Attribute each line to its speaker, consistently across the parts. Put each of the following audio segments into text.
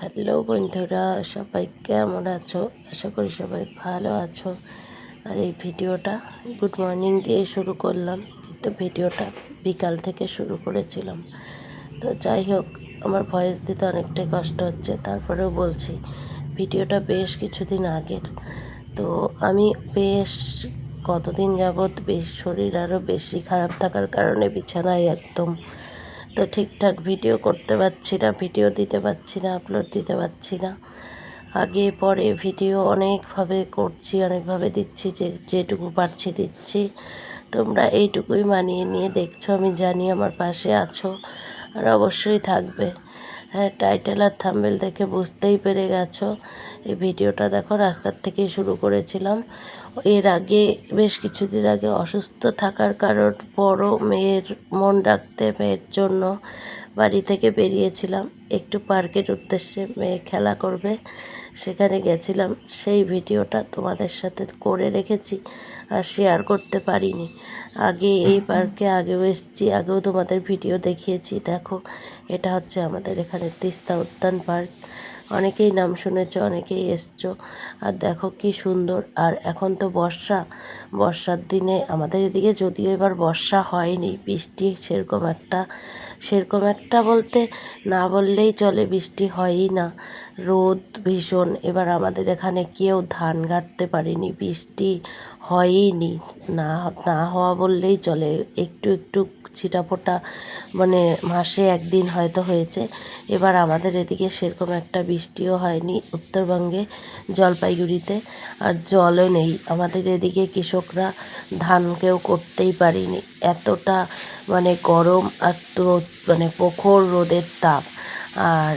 Speaker 1: Hello বন্ধুরা, সবাই কেমন আছো? আশা করি সবাই ভালো আছো। আর এই ভিডিওটা গুড মর্নিং দিয়ে শুরু করলাম। কিন্তু ভিডিওটা বিকাল থেকে শুরু করেছিলাম। তো যাই হোক, আমার ভয়েস দিতে অনেকটাই কষ্ট হচ্ছে। তারপরেও বলছি, ভিডিওটা বেশ কিছুদিন আগের। তো আমি বেশ কতদিন যাবৎ বেশ শরীর আরও বেশি খারাপ থাকার কারণে বিছানায় একদম তো ঠিকঠাক ভিডিও করতে পারছি না, ভিডিও দিতে পারছি না আপলোড দিতে পারছি না। আগে পরে ভিডিও অনেকভাবে করছি, অনেকভাবে দিচ্ছি, যে, যেটুকু পারছি দিচ্ছি। তোমরা এইটুকুই মানিয়ে নিয়ে দেখছ, আমি জানি আমার পাশে আছো, আর অবশ্যই থাকবে। টাইটেল আর থাম্বেল দেখে বুঝতেই পেরে গেছো। এই ভিডিওটা দেখো, রাস্তার থেকেই শুরু করেছিলাম। এর আগে, বেশ কিছুদিন আগে অসুস্থ থাকার কারণ বড় মেয়ের মন রাখতে মেয়ের জন্য বাড়ি থেকে বেরিয়েছিলাম। একটু পার্কের উদ্দেশ্যে মেয়ে খেলা করবে, সেখানে গেছিলাম। সেই ভিডিওটা তোমাদের সাথে করে রেখেছি। শেয়ার করতে পারিনি। আগে এই পার্কে আগেও এসেছি, আগেও তোমাদের ভিডিও দেখিয়েছি। দেখো, এটা হচ্ছে আমাদের এখানে তিস্তা উদ্যান পার্ক অনেকেই নাম শুনেছে, অনেকেই এসছো। আর দেখো কি সুন্দর। আর এখন তো বর্ষা। বর্ষার দিনে আমাদের এদিকে যদিও এবার বর্ষা হয়নি, বৃষ্টি সেরকম একটা সেরকম একটা বলতে না বললেই চলে, বৃষ্টি হয়ই না। রোদ ভীষণ। এবার আমাদের এখানে কেউ ধান গাড়তে পারেনি, বৃষ্টি হয়ইনি। না না হওয়া বললেই চলে। একটু একটু ছিটাফোটা মানে মাসে একদিন হয়তো হয়েছে। এবার আমাদের এদিকে সেরকম একটা বৃষ্টিও হয়নি উত্তরবঙ্গে জলপাইগুড়িতে, আর জলও নেই। আমাদের এদিকে কৃষকরা ধান কেউ করতেই পারিনি। এতটা মানে গরম আর মানে প্রখর রোদের তাপ। আর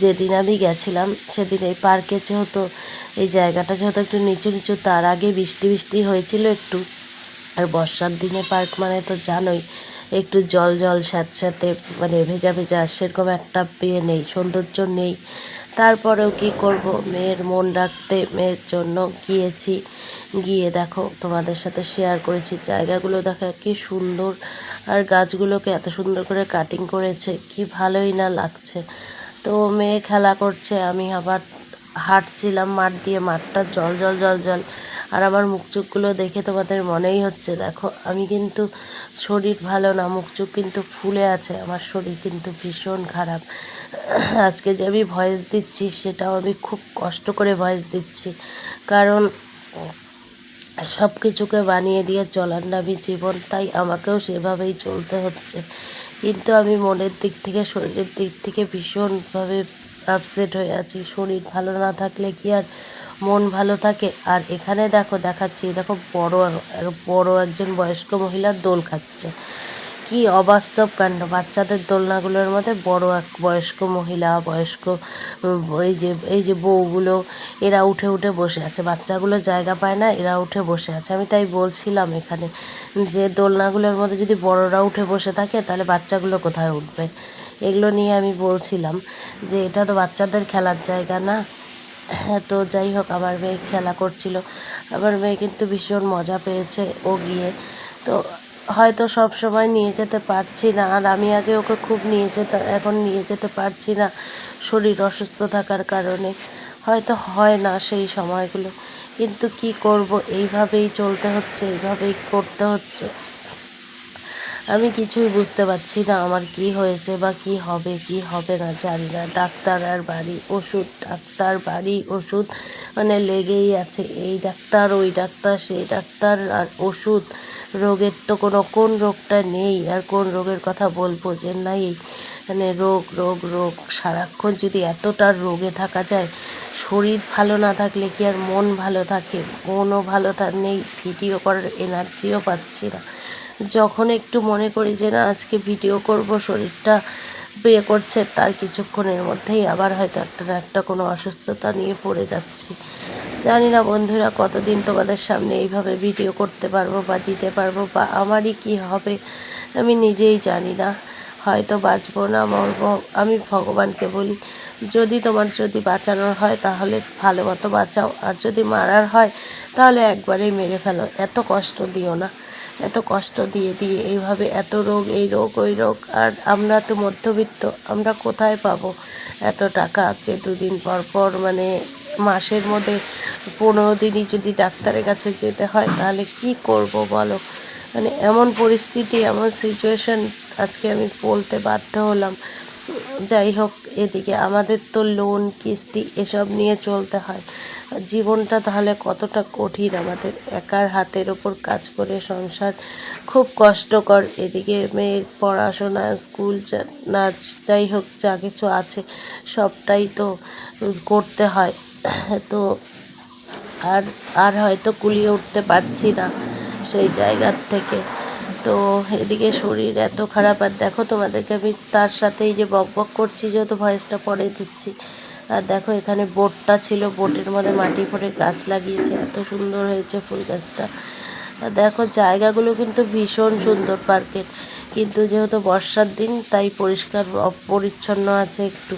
Speaker 1: যেদিন আমি গেছিলাম, সেদিন এই পার্কে যেহেতু, এই জায়গাটা যেহেতু একটু নিচু নিচু, তার আগে বৃষ্টি বৃষ্টি হয়েছিল একটু। আর বর্ষার দিনে পার্ক মানে তো জানোই, একটু জল জল স্যাঁতস্যাঁতে মানে ভেজা ভেজা, সেরকম একটা পেয়ে নেই, সৌন্দর্য নেই। তারপরেও কি করব? মেয়ের মন রাখতে, মেয়ের জন্য গিয়েছি। গিয়ে দেখো, তোমাদের সাথে শেয়ার করেছি। জায়গাগুলো দেখো কি সুন্দর। আর গাছগুলোকে এত সুন্দর করে কাটিং করেছে, কি ভালোই না লাগছে। তো মেয়ে খেলা করছে, আমি আবার হাঁটছিলাম মাঠ দিয়ে, মাঠটা জল জল জল জল। আর আমার মুখ চোখগুলো দেখে তোমাদের মনেই হচ্ছে, দেখো, আমি কিন্তু শরীর ভালো না মুখ চোখ কিন্তু ফুলে আছে, আমার শরীর কিন্তু ভীষণ খারাপ। আজকে যে আমি ভয়েস দিচ্ছি, সেটাও আমি খুব কষ্ট করে ভয়েস দিচ্ছি। কারণ সব কিছুকে বানিয়ে দিয়ে চলার নামই জীবন, তাই আমাকেও সেভাবেই চলতে হচ্ছে। কিন্তু আমি মনের দিক থেকে, শরীরের দিক থেকে ভীষণভাবে আপসেট হয়ে আছি। শরীর ভালো না থাকলে কি আর মন ভালো থাকে? আর এখানে দেখো, দেখাচ্ছি, দেখো বড় বড় একজন বয়স্ক মহিলা দোল খাচ্ছে। কি অবাস্তব কাণ্ড? বাচ্চাদের দোলনাগুলোর মধ্যে বড় এক বয়স্ক মহিলা, বয়স্ক এই যে এই যে বউগুলো, এরা উঠে উঠে বসে আছে। বাচ্চাগুলো জায়গা পায় না, এরা উঠে বসে আছে। আমি তাই বলছিলাম এখানে যে দোলনাগুলোর মধ্যে যদি বড়রা উঠে বসে থাকে, তাহলে বাচ্চাগুলো কোথায় উঠবে? এগুলো নিয়ে আমি বলছিলাম যে এটা তো বাচ্চাদের খেলার জায়গা না। হ্যাঁ তো যাই হোক, আমার মেয়ে খেলা করছিল। আমার মেয়ে কিন্তু ভীষণ মজা পেয়েছে ও গিয়ে। তো হয়তো সব সময় নিয়ে যেতে পারছি না। আর আমি আগে ওকে খুব নিয়ে যেতে, এখন নিয়ে যেতে পারছি না শরীর অসুস্থ থাকার কারণে। হয়তো হয় না সেই সময়গুলো। কিন্তু কি করব? এইভাবেই চলতে হচ্ছে, এইভাবেই করতে হচ্ছে। আমি কিছুই বুঝতে পারছি না আমার কি হয়েছে বা কি হবে কি হবে না, জানি না। ডাক্তার আর বাড়ি, ওষুধ, ডাক্তার, বাড়ি, ওষুধ মানে লেগেই আছে। এই ডাক্তার, ওই ডাক্তার, সেই ডাক্তার, আর ওষুধ। রোগের তো কোনো, কোন রোগটা নেই? আর কোন রোগের কথা বলব? যে নাই মানে রোগ রোগ রোগ। সারাক্ষণ যদি এতটা রোগে থাকা যায়, শরীর ভালো না থাকলে কি আর মন ভালো থাকে? মনও ভালো থাক নেই, ভিডিও করার এনার্জিও পাচ্ছি না। যখন একটু মনে করি যে, না, আজকে ভিডিও করব, শরীরটা বিয়ে করছে, তার কিছুক্ষণের মধ্যেই আবার হয়তো একটা একটা কোনো অসুস্থতা নিয়ে পড়ে যাচ্ছি। জানি না বন্ধুরা কতদিন তোমাদের সামনে এইভাবে ভিডিও করতে পারব বা দিতে পারব বা আমারই কি হবে, আমি নিজেই জানি না। হয়তো বাঁচবো না, মরবো, আমি ভগবানকে বলি। যদি তোমার যদি বাঁচানোর হয়, তাহলে ভালো মতো বাঁচাও। আর যদি মারার হয়, তাহলে একবারেই মেরে ফেলো। এত কষ্ট দিও না। এত কষ্ট দিয়ে দিয়ে এইভাবে এত রোগ, এই রোগ, ওই রোগ। আর আমরা তো মধ্যবিত্ত, আমরা কোথায় পাবো? এত টাকা আছে দুদিন পর পর মানে মাসের মধ্যে পনেরো দিনই যদি ডাক্তারের কাছে যেতে হয়, তাহলে কি করব বলো? মানে এমন পরিস্থিতি, এমন সিচুয়েশন আজকে আমি বলতে বাধ্য হলাম। যাই হোক, এদিকে আমাদের তো লোন কিস্তি এসব নিয়ে চলতে হয়। জীবনটা তাহলে কতটা কঠিন? আমাদের একার হাতের ওপর কাজ করে সংসার খুব কষ্টকর। এদিকে মেয়ের পড়াশোনা স্কুল নাচ, যাই হোক, যা কিছু আছে, সবটাই তো করতে হয়। তো আর আর হয়তো কুলিয়ে উঠতে পারছি না সেই জায়গার থেকে। তো এদিকে শরীর এত খারাপ, আর দেখো তোমাদেরকে আমি তার সাথেই যে বক বক করছি, যেহেতু ভয়েসটা পরে দিচ্ছি। আর দেখো এখানে বোটটা ছিল, বোটের মধ্যে মাটি ভরে গাছ লাগিয়েছে, এত সুন্দর হয়েছে ফুল গাছটা। আর দেখো জায়গাগুলো কিন্তু ভীষণ সুন্দর পার্কের কিন্তু যেহেতু বর্ষার দিন, তাই পরিষ্কার পরিচ্ছন্ন আছে একটু।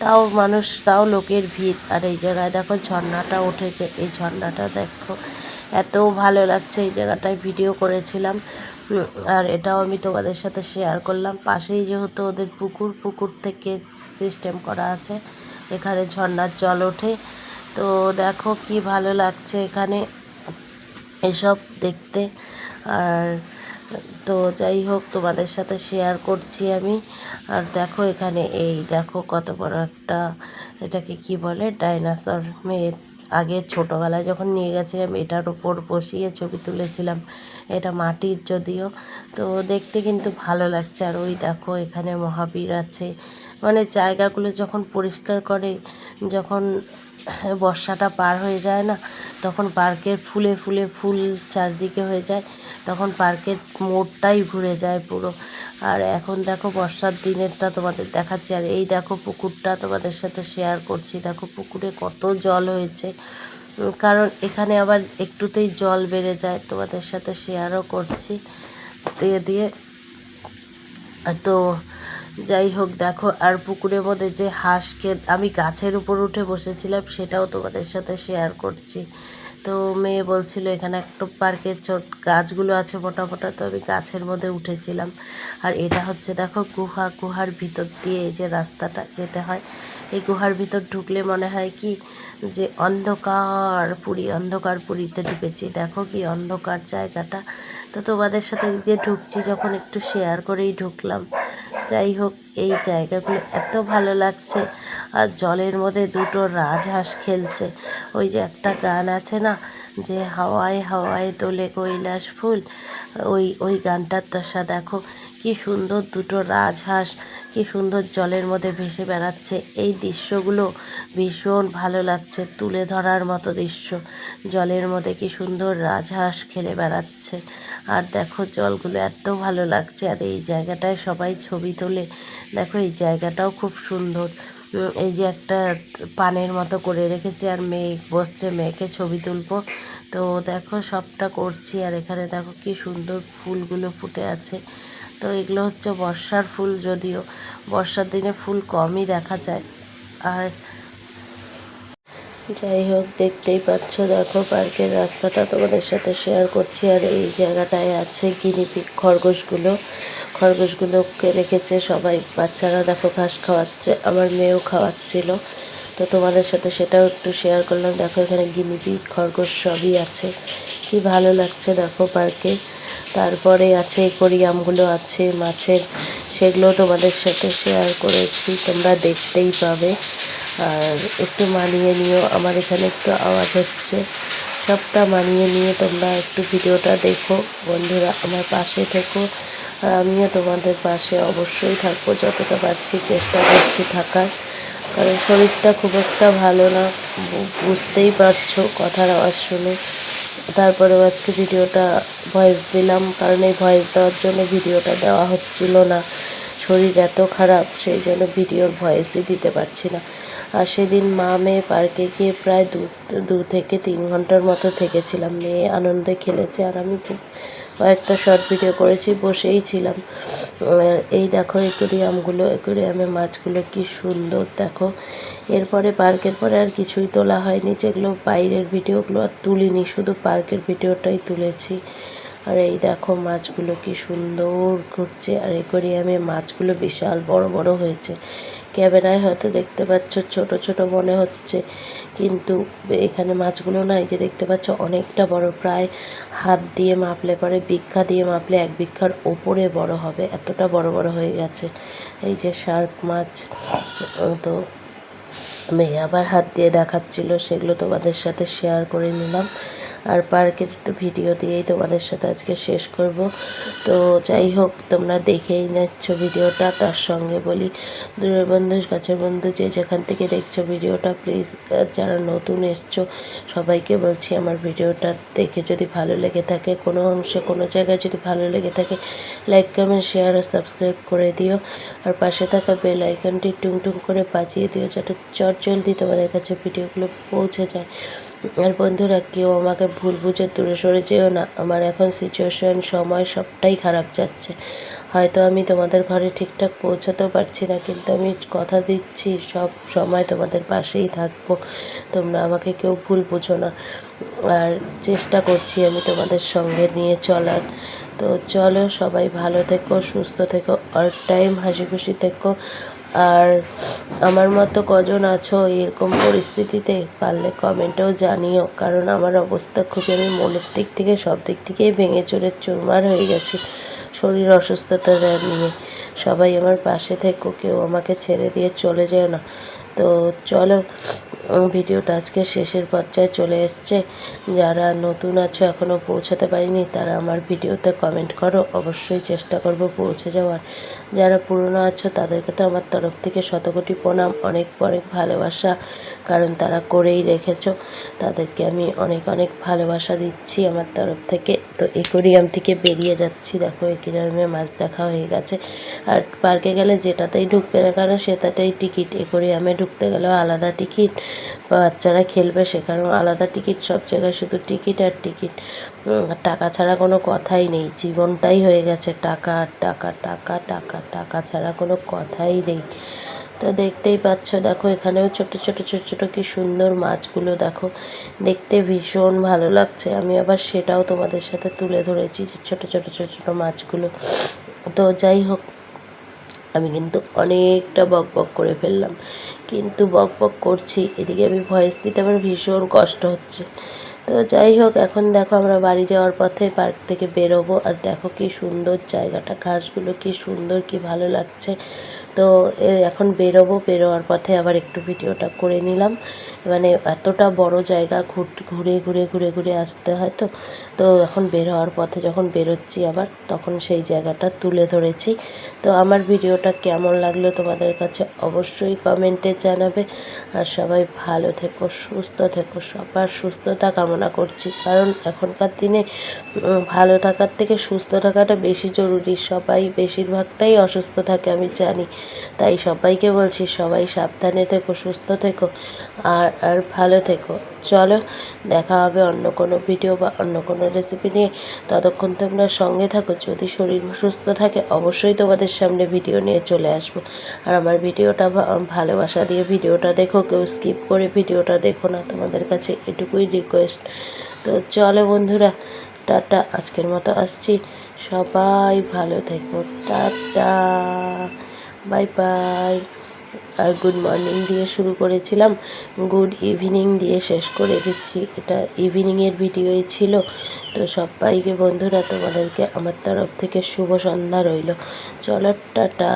Speaker 1: তাও মানুষ, তাও লোকের ভিড়। আর এই জায়গায় দেখো ঝর্ণাটা উঠেছে। এই ঝর্ণাটা দেখো, এত ভালো লাগছে। এই জায়গাটায় ভিডিও করেছিলাম। আর এটাও আমি তোমাদের সাথে শেয়ার করলাম। পাশেই যেহেতু ওদের পুকুর পুকুর থেকে সিস্টেম করা আছে, এখানে ঝর্ণার জল ওঠে। তো দেখো কি ভালো লাগছে এখানে, এসব দেখতে। আর তো যাই হোক, তোমাদের সাথে শেয়ার করছি আমি। আর দেখো এখানে এই দেখো কত বড় একটা এটাকে কি বলে? ডাইনোসর মেয়ে। আগে ছোটোবেলায় যখন নিয়ে গেছিলাম, এটার উপর বসিয়ে ছবি তুলেছিলাম। এটা মাটির যদিও। তো দেখতে কিন্তু ভালো লাগছে। আর ওই দেখো এখানে মহাবীর আছে। মানে জায়গাগুলো যখন পরিষ্কার করে, যখন বর্ষাটা পার হয়ে যায় না, তখন পার্কের ফুলে ফুলে ফুল চারদিকে হয়ে যায়, তখন পার্কের মোড়টাই ঘুরে যায় পুরো। আর এখন দেখো বর্ষার দিনেরটা তোমাদের দেখাচ্ছি, আর এই দেখো পুকুরটা তোমাদের সাথে শেয়ার করছি। দেখো পুকুরে কত জল হয়েছে কারণ এখানে আবার একটুতেই জল বেড়ে যায়, তোমাদের সাথে শেয়ারও করছি। দিয়ে দিয়ে, তো যাই হোক, দেখো, আর পুকুরের মধ্যে যে হাঁসকে আমি গাছের উপর উঠে বসেছিলাম, সেটাও তোমাদের সাথে শেয়ার করছি। তো মেয়ে বলছিল, এখানে একটা পার্কের ছোট গাছগুলো আছে মোটা মোটা তো আমি গাছের মধ্যে উঠেছিলাম। আর এটা হচ্ছে, দেখো, গুহা। গুহার ভিতর দিয়ে যে রাস্তাটা যেতে হয়, এই গুহার ভিতর ঢুকলে মনে হয় কি, যে অন্ধকার পুরী, অন্ধকার পুরীতে ঢুকেছি। দেখো কি অন্ধকার জায়গাটা। তো তোমাদের সাথে যে ঢুকছি, যখন একটু শেয়ার করেই ঢুকলাম। যাই হোক, এই জায়গাগুলো এত ভালো লাগছে। আর জলের মধ্যে দুটো রাজহাঁস খেলছে। ওই যে একটা গান আছে না যে হাওয়ায় হাওয়ায় তোলে কৈলাস ফুল, ওই ওই গানটার দশা দেখো, কি সুন্দর দুটো রাজহাঁস, কি সুন্দর জলের মধ্যে ভেসে বেড়াচ্ছে। এই দৃশ্যগুলো ভীষণ ভালো লাগছে, তুলে ধরার মতো দৃশ্য। জলের মধ্যে কি সুন্দর রাজহাঁস খেলে বেড়াচ্ছে। আর দেখো, জলগুলো এত ভালো লাগছে, আর এই জায়গাটায় সবাই ছবি তোলে। দেখো, এই জায়গাটাও খুব সুন্দর। এই যে একটা পানের মতো করে রেখেছে আর মেয়ে বসছে, মেয়েকে ছবি তুলবো। তো দেখো সবটা করছি আর এখানে দেখো কি সুন্দর ফুলগুলো ফুটে আছে। তো এগুলো হচ্ছে বর্ষার ফুল যদিও, বর্ষার দিনে ফুল কমই দেখা যায়। আর যাই হোক, দেখতেই পাচ্ছ, দেখো পার্কের রাস্তাটা তোমাদের সাথে শেয়ার করছি। আর এই জায়গাটায় আছে গিনিপিগ খরগোশগুলো। খরগোশগুলোকে রেখেছে, সবাই বাচ্চারা দেখো ঘাস খাওয়াচ্ছে, আমার মেয়েও খাওয়াচ্ছিল। তো তোমাদের সাথে সেটাও একটু শেয়ার করলাম। দেখো এখানে গিনিপিগ খরগোশ সবই আছে। কি ভালো লাগছে দেখো পার্কে। তারপরে আছে কোরিয়ামগুলো আছে, মাছের, সেগুলো তোমাদের সাথে শেয়ার করেছি, তোমরা দেখতেই পাবে। আর একটু মানিয়ে নিও, আমার এখানে একটু আওয়াজ হচ্ছে। সবটা মানিয়ে নিয়ে তোমরা একটু ভিডিওটা দেখো। বন্ধুরা, আমার পাশে থেকো। আর আমিও তোমাদের পাশে অবশ্যই থাকব যতটা পারছি, চেষ্টা করছি থাকার। কারণ শরীরটা খুব একটা ভালো না, বুঝতেই পারছ কথার আওয়াজ শুনে। তারপরেও আজকে ভিডিওটা ভয়েস দিলাম, কারণ এই ভয়েস দেওয়ার জন্য ভিডিওটা দেওয়া হচ্ছিল না। শরীর এত খারাপ, সেই জন্য ভিডিওর ভয়েসই দিতে পারছি না। আর সেদিন মা মেয়ে পার্কে গিয়ে প্রায় দু দু থেকে তিন ঘণ্টার মতো থেকেছিলাম। মেয়ে আনন্দে খেলেছে আর আমি খুব কয়েকটা শর্ট ভিডিও করেছি, বসেই ছিলাম। এই দেখো একুরিয়ামগুলো একুরিয়ামের মাছগুলো কি সুন্দর, দেখো। এরপরে পার্কের পরে আর কিছুই তোলা হয়নি, যেগুলো বাইরের ভিডিওগুলো আর তুলিনি, শুধু পার্কের ভিডিওটাই তুলেছি। আর এই দেখো মাছগুলো কি সুন্দর ঘুরছে, আর আমি মাছগুলো বিশাল বড় বড় হয়েছে। ক্যামেরায় হয়তো দেখতে পাচ্ছ, ছোট ছোট মনে হচ্ছে। কিন্তু এখানে মাছগুলো না এই যে দেখতে পাচ্ছ, অনেকটা বড়। প্রায় হাত দিয়ে মাপলে পরে, বিঘা দিয়ে মাপলে এক বিঘার ওপরে বড় হবে। এতটা বড় বড় হয়ে গেছে। এই যে শার্ক মাছ তো মেয়ে আবার হাত দিয়ে দেখাচ্ছিল, সেগুলো তোমাদের সাথে শেয়ার করে নিলাম। আর পার্কের একটু ভিডিও দিয়েই তোমাদের সাথে আজকে শেষ করব। তো যাই হোক, তোমরা দেখেই নিচ্ছ ভিডিওটা। তার সঙ্গে বলি, দূরের বন্ধু, কাছের বন্ধু, যে যেখান থেকে দেখছ ভিডিওটা প্লিজ যারা নতুন এসছো, সবাইকে বলছি আমার ভিডিওটা দেখে যদি ভালো লেগে থাকে, কোনো অংশে, কোনো জায়গায় যদি ভালো লেগে থাকে লাইক কমেন্ট শেয়ার আর সাবস্ক্রাইব করে দিও। আর পাশে থাকা বেল আইকনটি টুং টুং করে বাজিয়ে দিও, যাতে চট জলদি তোমাদের কাছে ভিডিওগুলো পৌঁছে যায়। আর বন্ধুরা, কেউ আমাকে ভুল বুঝে দূরে সরে যেও না। আমার এখন সিচুয়েশন সময় সবটাই খারাপ যাচ্ছে। হয়তো আমি তোমাদের ঘরে ঠিকঠাক পৌঁছাতেও পারছি না, কিন্তু আমি কথা দিচ্ছি, সব সময় তোমাদের পাশেই থাকব। তোমরা আমাকে কেউ ভুল বুঝো না। আর চেষ্টা করছি আমি তোমাদের সঙ্গে নিয়ে চলার। তো চলো সবাই ভালো থেকো, সুস্থ থেকো অল টাইম হাসি খুশি থেকো। আর আমার মতো কজন আছো এরকম পরিস্থিতিতে পারলে কমেন্টেও জানিও, কারণ আমার অবস্থা খুবই আমি মনের দিক থেকে, সব দিক থেকেই ভেঙে চড়ে চুরমার হয়ে গেছি শরীর অসুস্থতা নিয়ে। সবাই আমার পাশে থেকো, কেউ আমাকে ছেড়ে দিয়ে চলে যেও না। তো চলো ভিডিওটা আজকে শেষের পর্যায়ে চলে এসছে। যারা নতুন আছো এখনও পৌঁছাতে পারিনি, তারা আমার ভিডিওতে কমেন্ট করো। অবশ্যই চেষ্টা করব পৌঁছে যাওয়ার। যারা পুরনো আছো, তাদেরকে তো আমার তরফ থেকে শতকোটি প্রণাম, অনেক অনেক ভালোবাসা, কারণ তারা করেই রেখেছো। তাদেরকে আমি অনেক অনেক ভালোবাসা দিচ্ছি আমার তরফ থেকে। তো একুরিয়াম থেকে বেরিয়ে যাচ্ছি। দেখো, একুরিয়ামে মাছ দেখা হয়ে গেছে। আর পার্কে গেলে যেটাতেই ঢুকবে না কারণ সেটাতেই টিকিট। একুরিয়ামে ঢুকতে গেলেও আলাদা টিকিট। বাচ্চারা খেলবে সেখানেও আলাদা টিকিট, সব জায়গায় শুধু টিকিট আর টিকিট। টাকা ছাড়া কোনো কথাই নেই। জীবনটাই হয়ে গেছে টাকা টাকা টাকা টাকা টাকা ছাড়া কোনো কথাই নেই। তো দেখতেই পাচ্ছ, দেখো এখানেও ছোট ছোট ছোট ছোট কি সুন্দর মাছগুলো দেখো। দেখতে ভীষণ ভালো লাগছে। আমি আবার সেটাও তোমাদের সাথে তুলে ধরেছি ছোট ছোট ছোট ছোট মাছগুলো। তো যাই হোক, আমি কিন্তু অনেকটা বক বক করে ফেললাম। কিন্তু বক বক করছি। এদিকে আমি ভয়েস দিতে আমার ভীষণ কষ্ট হচ্ছে। তো যাই হোক, এখন দেখো আমরা বাড়ি যাওয়ার পথে পার্ক থেকে বেরোবো। আর দেখো কি সুন্দর জায়গাটা, ঘাসগুলো কি সুন্দর, কি ভালো লাগছে। তো এখন বেরোবো। বেরোয়ার পথে আবার একটু ভিডিওটা করে নিলাম। মানে এতটা বড় জায়গা ঘুরে ঘুরে ঘুরে ঘুরে আসতে হয় তো। তো এখন বের হওয়ার পথে যখন বেরোচ্ছি আবার, তখন সেই জায়গাটা তুলে ধরেছি। তো আমার ভিডিওটা কেমন লাগল তোমাদের কাছে অবশ্যই কমেন্টে জানাবে। আর সবাই ভালো থেকো, সুস্থ থেকো। সবার সুস্থতা কামনা করছি। কারণ এখনকার দিনে ভালো থাকার থেকে সুস্থ থাকাটা বেশি জরুরি। সবাই বেশিরভাগটাই অসুস্থ থাকে, আমি জানি। তাই সবাইকে বলছি, সবাই সাবধানে থেকো, সুস্থ থেকো, আর আর ভালো থেকো। চলো, দেখা হবে অন্য কোনো ভিডিও বা অন্য কোনো রেসিপি নিয়ে। ততক্ষণ তোমরা সঙ্গে থাকো, যদি শরীর সুস্থ থাকে, অবশ্যই তোমাদের সামনে ভিডিও নিয়ে চলে আসব। আর আমার ভিডিওটা ভালোবাসা দিয়ে ভিডিওটা দেখো, কেউ স্কিপ করে ভিডিওটা দেখো না, তোমাদের কাছে এটুকুই রিকোয়েস্ট তো চলো বন্ধুরা, টাটা, আজকের মতো আসছি। সবাই ভালো থেকো, টাটা। Bye bye. আর গুড মর্নিং দিয়ে শুরু করেছিলাম। গুড ইভিনিং দিয়ে শেষ করে দিচ্ছি। এটা ইভিনিংয়ের ভিডিওই ছিল। তো সবাইকে বন্ধুরা, তোমাদেরকে আমার তরফ থেকে শুভ সন্ধ্যা রইল। চলো, টাটা।